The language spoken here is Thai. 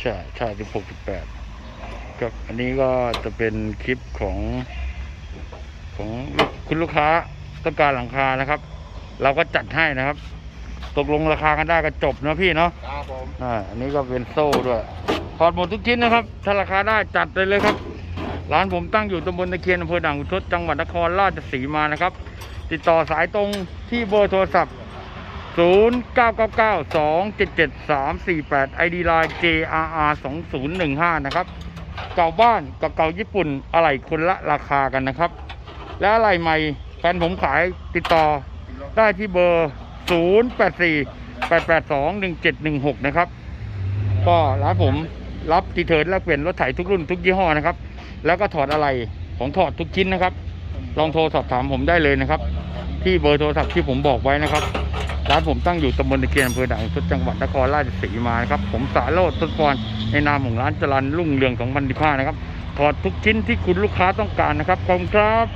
ใช่ใช่สิบหกสิบแปดครับอันนี้ก็จะเป็นคลิปของของคุณลูกค้าต้องการหลังคานะครับ เราก็จัดให้นะครับ ตกลงราคากันได้ก็จบนะพี่เนาะครับผมอ่าอันนี้ก็เป็นโซ่ด้วยถอดหมดทุกชิ้นนะครับ ถ้าราคาได้จัดเลยเลยครับ ร้านผมตั้งอยู่ตำบลตะเคียนอำเภอด่านขุนทดจังหวัดนครราชสีมานะครับ ติดต่อสายตรงที่เบอร์โทรศัพท์ 0 9 9 9 2 7 7 3 4 8 ID Line JRR 2015 นะครับ เก่าบ้านกับเก่าญี่ปุ่นอะไรคนละราคากันนะครับ และอะไรใหม่แฟนผมขายติดต่อได้ที่เบอร์ 0 8 4 8 8 2 1 7 1 6 นะครับ ก็ร้านผมรับตีเทิร์นและเปลี่ยนรถไถทุกรุ่นทุกยี่ห้อนะครับ แล้วก็ถอดอะไรของถอดทุกชิ้นนะครับ ลองโทรสอบถามผมได้เลยนะครับ ที่เบอร์โทรศัพท์ที่ผมบอกไว้นะครับ ร้านผมตั้งอยู่ตำบลตะเกียนอำเภอด่านขุทดจังหวัดนครราชสีมานะครับ ผมสาโรจน์ทศพรในนามของร้านจรันรุ่งเรืองของพันธิภานะครับถอดทุกชิ้นที่คุณลูกค้าต้องการนะครับขอบคุณครับ